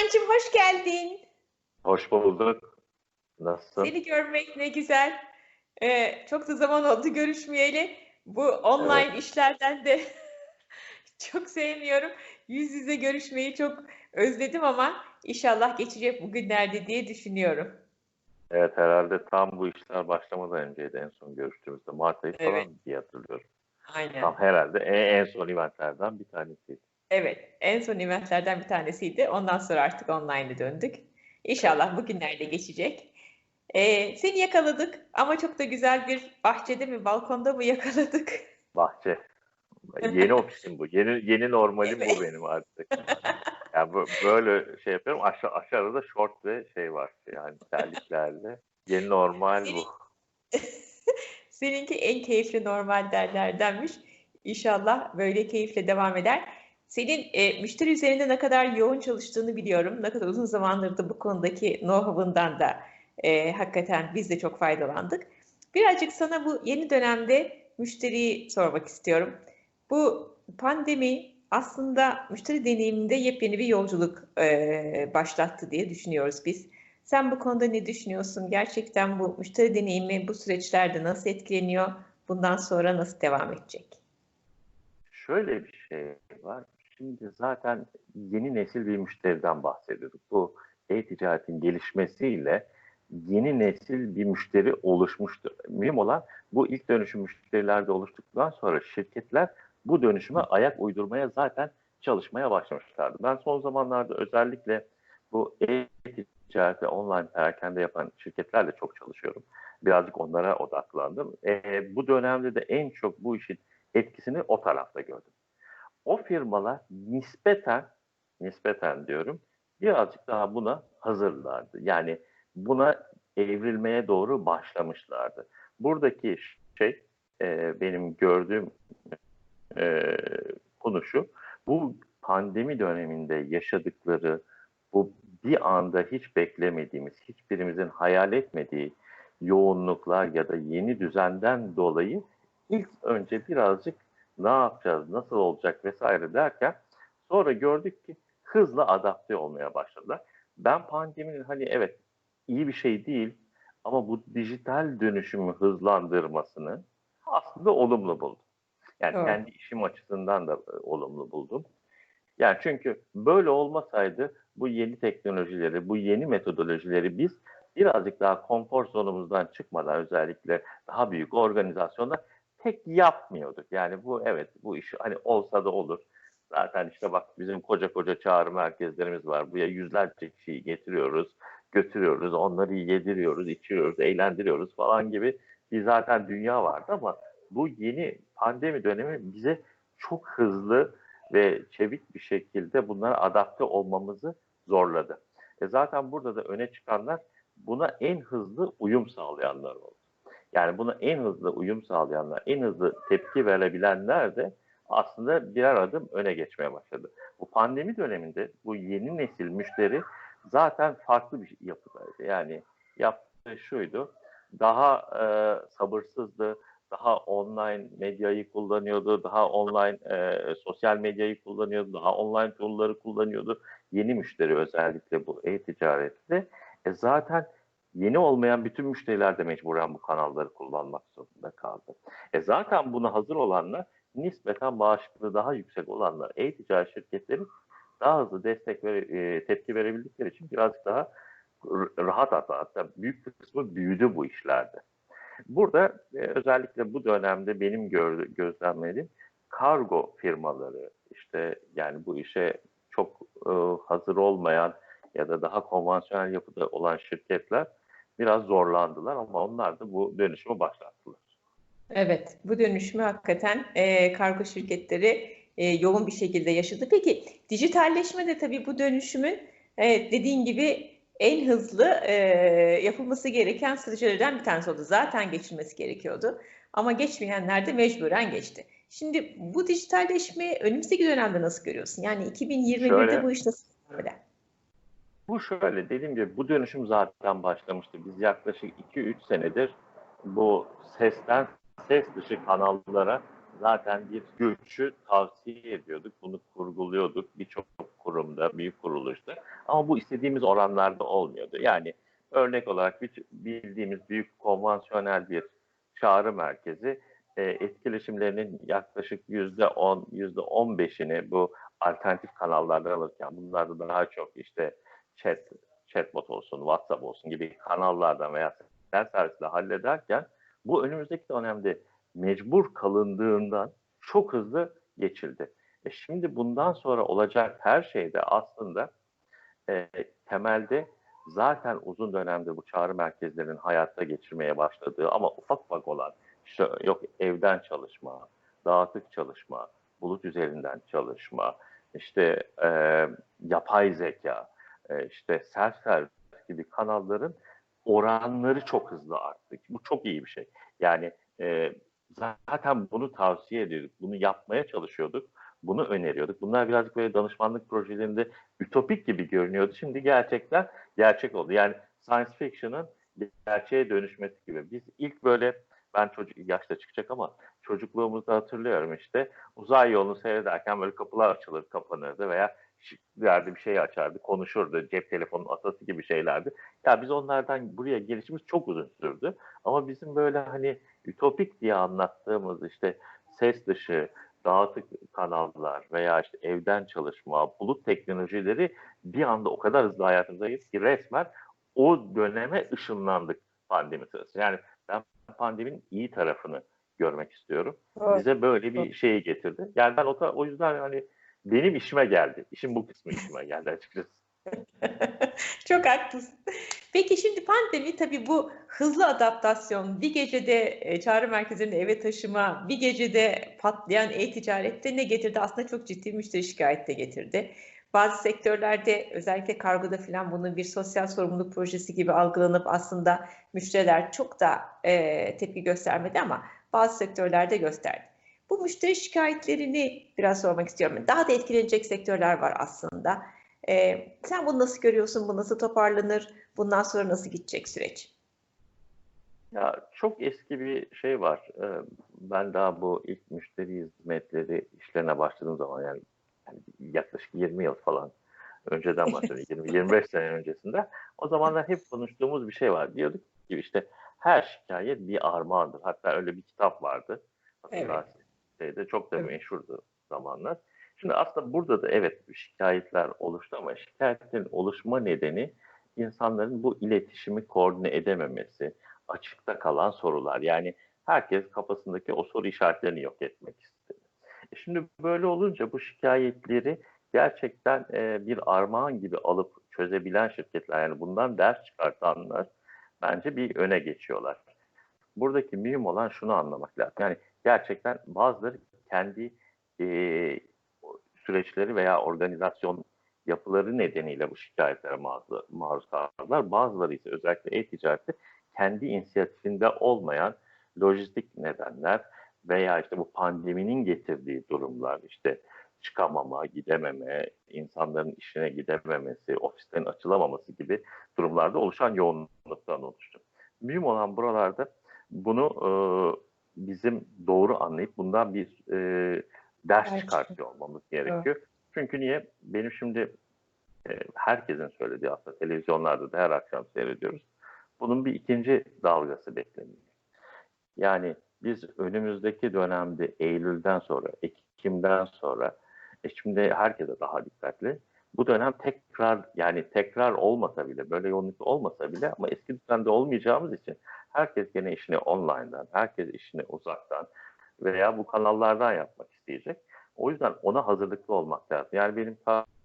Sinancığım hoş geldin. Hoş bulduk. Nasılsın? Seni görmek ne güzel. Ee, çok da zaman oldu görüşmeyeli. Bu online Evet. işlerden de çok sevmiyorum. Yüz yüze görüşmeyi çok özledim ama inşallah geçecek bugünlerde diye düşünüyorum. Evet herhalde tam bu işler başlamadan önceydi en son görüştüğümüzde. Mart ayı falan Evet. diye hatırlıyorum. Aynen. Tam herhalde en, en son eventlerden bir tanesiydi. Evet, en son eventlerden bir tanesiydi. Ondan sonra artık online'a döndük. İnşallah bugünlerde geçecek. Ee, seni yakaladık ama çok da güzel bir bahçede mi, balkonda mı yakaladık? Bahçe. Yeni ofisim bu. Yeni yeni normalim Evet. bu benim artık. Yani böyle şey yapıyorum. Aşağı, aşağıda şort ve şey var. Yani terliklerle. Yeni normal bu. Seninki en keyifli normal derlerdenmiş. İnşallah böyle keyifle devam eder. Senin e, müşteri üzerinde ne kadar yoğun çalıştığını biliyorum. Ne kadar uzun zamandır da bu konudaki know-how'ından da e, hakikaten biz de çok faydalandık. Birazcık sana bu yeni dönemde müşteriyi sormak istiyorum. Bu pandemi aslında müşteri deneyiminde yepyeni bir yolculuk e, başlattı diye düşünüyoruz biz. Sen bu konuda ne düşünüyorsun? Gerçekten bu müşteri deneyimi bu süreçlerde nasıl etkileniyor? Bundan sonra nasıl devam edecek? Şöyle bir şey var. Şimdi zaten yeni nesil bir müşteriden bahsediyorduk. Bu e-ticaretin gelişmesiyle yeni nesil bir müşteri oluşmuştur. Mühim olan bu ilk dönüşüm müşterilerde oluştuktan sonra şirketler bu dönüşüme ayak uydurmaya zaten çalışmaya başlamışlardı. Ben son zamanlarda özellikle bu e-ticareti online perakende yapan şirketlerle çok çalışıyorum. Birazcık onlara odaklandım. E, bu dönemde de en çok bu işin etkisini o tarafta gördüm. O firmalar nispeten, nispeten diyorum, birazcık daha buna hazırlardı. Yani buna evrilmeye doğru başlamışlardı. Buradaki şey e, benim gördüğüm e, konu şu, bu pandemi döneminde yaşadıkları bu bir anda hiç beklemediğimiz, hiçbirimizin hayal etmediği yoğunluklar ya da yeni düzenden dolayı ilk önce birazcık ne yapacağız, nasıl olacak vesaire derken sonra gördük ki hızla adapte olmaya başladılar. Ben pandeminin hani evet iyi bir şey değil ama bu dijital dönüşümü hızlandırmasını aslında olumlu buldum. Yani Doğru. kendi işim açısından da e, olumlu buldum. Yani çünkü böyle olmasaydı bu yeni teknolojileri, bu yeni metodolojileri biz birazcık daha konfor zonumuzdan çıkmadan özellikle daha büyük organizasyonlar pek yapmıyorduk. Yani bu evet bu iş hani olsa da olur. Zaten işte bak bizim koca koca çağrı merkezlerimiz var. Buraya yüzlerce kişiyi getiriyoruz, götürüyoruz, onları yediriyoruz, içiriyoruz, eğlendiriyoruz falan gibi bir zaten dünya vardı ama bu yeni pandemi dönemi bize çok hızlı ve çevik bir şekilde bunlara adapte olmamızı zorladı. E zaten burada da öne çıkanlar buna en hızlı uyum sağlayanlar oldu. Yani buna en hızlı uyum sağlayanlar, en hızlı tepki verebilenler de aslında birer adım öne geçmeye başladı. Bu pandemi döneminde bu yeni nesil müşteri zaten farklı bir yapıdaydı. Yani yaptığı şuydu, daha e, sabırsızdı, daha online medyayı kullanıyordu, daha online e, sosyal medyayı kullanıyordu, daha online tool'ları kullanıyordu. Yeni müşteri özellikle bu e-ticarette. E zaten yeni olmayan bütün müşteriler de mecburen bu kanalları kullanmak zorunda kaldı. E zaten buna hazır olanlar nispeten bağışıklığı daha yüksek olanlar e-ticaret şirketleri daha hızlı destek ve e, tepki verebildikleri için birazcık daha rahat hatta, hatta büyük bir kısmı büyüdü bu işlerde. Burada e, özellikle bu dönemde benim gör, gözlemlediğim kargo firmaları işte yani bu işe çok e, hazır olmayan ya da daha konvansiyonel yapıda olan şirketler biraz zorlandılar ama onlar da bu dönüşümü başlattılar. Evet, bu dönüşümü hakikaten e, kargo şirketleri e, yoğun bir şekilde yaşadı. Peki dijitalleşme de tabii bu dönüşümün evet, dediğin gibi en hızlı e, yapılması gereken stratejilerden bir tanesi oldu. Zaten geçilmesi gerekiyordu ama geçmeyenler de mecburen geçti. Şimdi bu dijitalleşmeyi önümüzdeki dönemde nasıl görüyorsun? Yani 2021'de Şöyle- bu iş nasıl? Bu şöyle dediğim gibi bu dönüşüm zaten başlamıştı. Biz yaklaşık 2-3 senedir bu sesten ses dışı kanallara zaten bir göçü tavsiye ediyorduk. Bunu kurguluyorduk birçok kurumda, büyük kuruluşta. Ama bu istediğimiz oranlarda olmuyordu. Yani örnek olarak bildiğimiz büyük konvansiyonel bir çağrı merkezi e, etkileşimlerinin yaklaşık yüzde on, yüzde on beşini bu alternatif kanallardan alırken bunlarda daha çok işte chat, chatbot olsun, WhatsApp olsun gibi kanallardan veya ser servisle hallederken bu önümüzdeki dönemde mecbur kalındığından çok hızlı geçildi. E şimdi bundan sonra olacak her şeyde aslında e, temelde zaten uzun dönemde bu çağrı merkezlerinin hayatta geçirmeye başladığı ama ufak ufak olan işte yok evden çalışma, dağıtık çalışma, bulut üzerinden çalışma, işte e, yapay zeka, e, işte self service gibi kanalların oranları çok hızlı arttı. Bu çok iyi bir şey. Yani e, zaten bunu tavsiye ediyorduk, bunu yapmaya çalışıyorduk, bunu öneriyorduk. Bunlar birazcık böyle danışmanlık projelerinde ütopik gibi görünüyordu. Şimdi gerçekten gerçek oldu. Yani science fiction'ın gerçeğe dönüşmesi gibi. Biz ilk böyle ben çocuk yaşta çıkacak ama çocukluğumuzda hatırlıyorum işte uzay yolunu seyrederken böyle kapılar açılır kapanırdı veya yerde bir şey açardı, konuşurdu, cep telefonun atası gibi şeylerdi. Ya biz onlardan buraya gelişimiz çok uzun sürdü. Ama bizim böyle hani ütopik diye anlattığımız işte ses dışı, dağıtık kanallar veya işte evden çalışma, bulut teknolojileri bir anda o kadar hızlı hayatımızdayız ki resmen o döneme ışınlandık pandemi sırasında. Yani ben pandeminin iyi tarafını görmek istiyorum. Evet. Bize böyle bir şeyi getirdi. Yani ben o, o yüzden hani benim işime geldi. İşin bu kısmı işime geldi açıkçası. Çok haklısın. Peki şimdi pandemi tabii bu hızlı adaptasyon, bir gecede e, çağrı merkezlerini eve taşıma, bir gecede patlayan e-ticarette ne getirdi? Aslında çok ciddi müşteri şikayette getirdi. Bazı sektörlerde özellikle kargoda falan bunun bir sosyal sorumluluk projesi gibi algılanıp aslında müşteriler çok da e, tepki göstermedi ama bazı sektörlerde gösterdi. Bu müşteri şikayetlerini biraz sormak istiyorum. Daha da etkilenecek sektörler var aslında. Ee, sen bunu nasıl görüyorsun? Bu nasıl toparlanır? Bundan sonra nasıl gidecek süreç? Ya çok eski bir şey var. Ee, ben daha bu ilk müşteri hizmetleri işlerine başladığım zaman yani, yani yaklaşık 20 yıl falan önceden bahsediyorum. 20-25 sene öncesinde. O zamanlar hep konuştuğumuz bir şey var. Diyorduk ki işte her şikayet bir armağandır. Hatta öyle bir kitap vardı. Evet. Şeyde çok da evet. meşhurdu zamanlar. Şimdi aslında burada da evet şikayetler oluştu ama şikayetlerin oluşma nedeni insanların bu iletişimi koordine edememesi, açıkta kalan sorular. Yani herkes kafasındaki o soru işaretlerini yok etmek istedi. E şimdi böyle olunca bu şikayetleri gerçekten e, bir armağan gibi alıp çözebilen şirketler yani bundan ders çıkartanlar bence bir öne geçiyorlar. Buradaki mühim olan şunu anlamak lazım. Yani gerçekten bazıları kendi e, süreçleri veya organizasyon yapıları nedeniyle bu şikayetlere maruz, maruz kaldılar. Bazıları ise özellikle e-ticarette kendi inisiyatifinde olmayan lojistik nedenler veya işte bu pandeminin getirdiği durumlar işte çıkamama, gidememe, insanların işine gidememesi, ofislerin açılamaması gibi durumlarda oluşan yoğunluktan oluştu. Mühim olan buralarda bunu e, bizim doğru anlayıp bundan bir e, ders evet. çıkartıyor olmamız gerekiyor. Evet. Çünkü niye? Benim şimdi e, herkesin söylediği aslında televizyonlarda da her akşam seyrediyoruz. Bunun bir ikinci dalgası bekleniyor. Yani biz önümüzdeki dönemde Eylül'den sonra, Ekim'den sonra, e şimdi herkese daha dikkatli. Bu dönem tekrar yani tekrar olmasa bile böyle yoğunluk olmasa bile ama eski düzende olmayacağımız için herkes gene işini online'dan, herkes işini uzaktan, veya bu kanallardan yapmak isteyecek. O yüzden ona hazırlıklı olmak lazım. Yani benim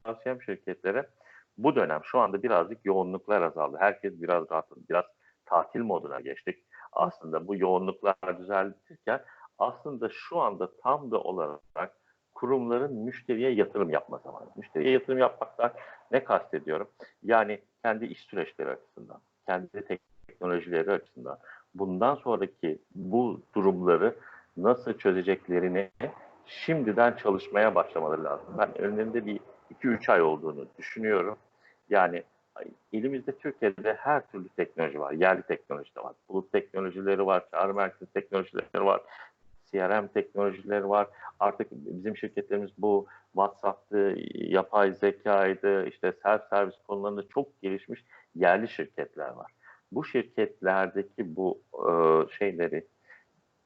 tavsiyem şirketlere bu dönem şu anda birazcık yoğunluklar azaldı. Herkes biraz rahat, biraz tatil moduna geçtik. Aslında bu yoğunluklar düzeltirken aslında şu anda tam da olarak kurumların müşteriye yatırım yapma zamanı. Müşteriye yatırım yapmaktan ne kastediyorum? Yani kendi iş süreçleri açısından, kendi teknolojileri açısından bundan sonraki bu durumları nasıl çözeceklerini şimdiden çalışmaya başlamaları lazım. Ben önlerinde bir 2-3 ay olduğunu düşünüyorum. Yani elimizde Türkiye'de her türlü teknoloji var. Yerli teknoloji de var. Bulut teknolojileri var, çağrı merkezi teknolojileri var. CRM teknolojileri var. Artık bizim şirketlerimiz bu WhatsApp'tı, yapay zekaydı, işte self servis konularında çok gelişmiş yerli şirketler var. Bu şirketlerdeki bu e, şeyleri,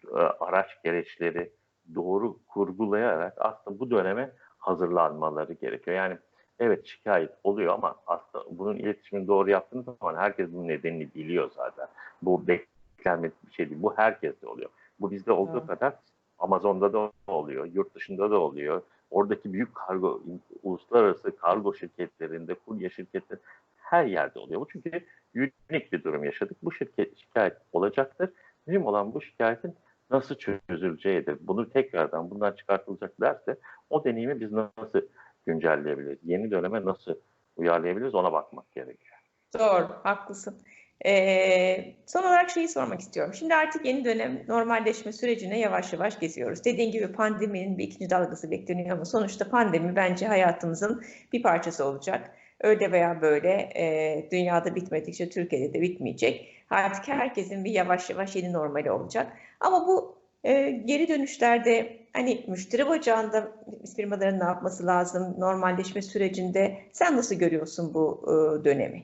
e, araç gereçleri doğru kurgulayarak aslında bu döneme hazırlanmaları gerekiyor. Yani evet şikayet oluyor ama aslında bunun iletişimini doğru yaptığınız zaman herkes bunun nedenini biliyor zaten. Bu beklenmedik bir şey değil. Bu herkeste oluyor. Bu bizde olduğu Evet. kadar Amazon'da da oluyor, yurt dışında da oluyor. Oradaki büyük kargo, uluslararası kargo şirketlerinde, kurye şirketleri her yerde oluyor. Bu çünkü unik bir durum yaşadık. Bu şirket şikayet olacaktır. Mühim olan bu şikayetin nasıl çözüleceğidir. Bunu tekrardan bundan çıkartılacak derse o deneyimi biz nasıl güncelleyebiliriz? Yeni döneme nasıl uyarlayabiliriz ona bakmak gerekiyor. Doğru, haklısın. Ee, son olarak şeyi sormak istiyorum. Şimdi artık yeni dönem normalleşme sürecine yavaş yavaş geziyoruz. Dediğin gibi pandeminin bir ikinci dalgası bekleniyor ama sonuçta pandemi bence hayatımızın bir parçası olacak. Öyle veya böyle e, dünyada bitmedikçe Türkiye'de de bitmeyecek. Artık herkesin bir yavaş yavaş yeni normali olacak. Ama bu e, geri dönüşlerde hani müşteri bacağında firmaların ne yapması lazım normalleşme sürecinde? Sen nasıl görüyorsun bu e, dönemi?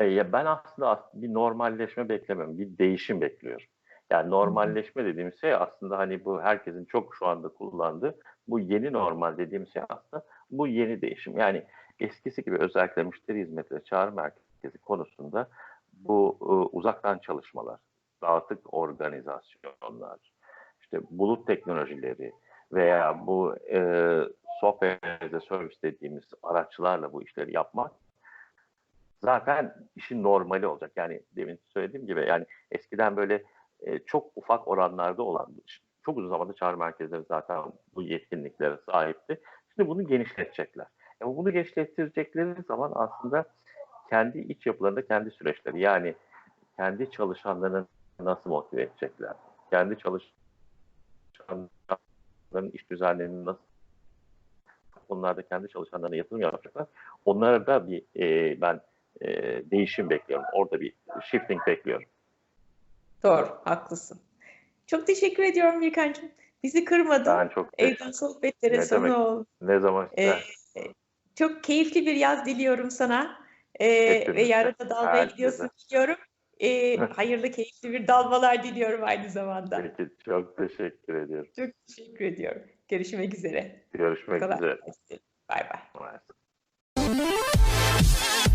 Ya ben aslında as- bir normalleşme beklemiyorum. Bir değişim bekliyorum. Yani normalleşme dediğimiz şey aslında hani bu herkesin çok şu anda kullandığı bu yeni normal dediğimiz şey aslında bu yeni değişim. Yani eskisi gibi özellikle müşteri hizmetleri çağrı merkezi konusunda bu e, uzaktan çalışmalar, dağıtık organizasyonlar, işte bulut teknolojileri veya bu e, software as a service dediğimiz araçlarla bu işleri yapmak zaten işin normali olacak. Yani demin söylediğim gibi yani eskiden böyle e, çok ufak oranlarda olan çok uzun zamanda çağrı merkezleri zaten bu yetkinliklere sahipti. Şimdi bunu genişletecekler. Ama bunu genişlettirecekleri zaman aslında kendi iç yapılarında kendi süreçleri yani kendi çalışanlarını nasıl motive edecekler? Kendi çalışanların iş düzenlerini nasıl onlar kendi çalışanlarına yatırım yapacaklar. Onlara da bir e, ben e, değişim bekliyorum. Orada bir shifting bekliyorum. Doğru, haklısın. Çok teşekkür ediyorum Birkancığım. Bizi kırmadın. Ben çok Evden sohbetlere Ne sonu demek? ol. ne zaman Ee, çok keyifli bir yaz diliyorum sana. Ee, ve yarın da herkese. gidiyorsun diliyorum. Ee, hayırlı, keyifli bir dalmalar diliyorum aynı zamanda. Peki çok teşekkür ediyorum. Çok teşekkür ediyorum. Görüşmek üzere. Görüşmek üzere. Bay bay.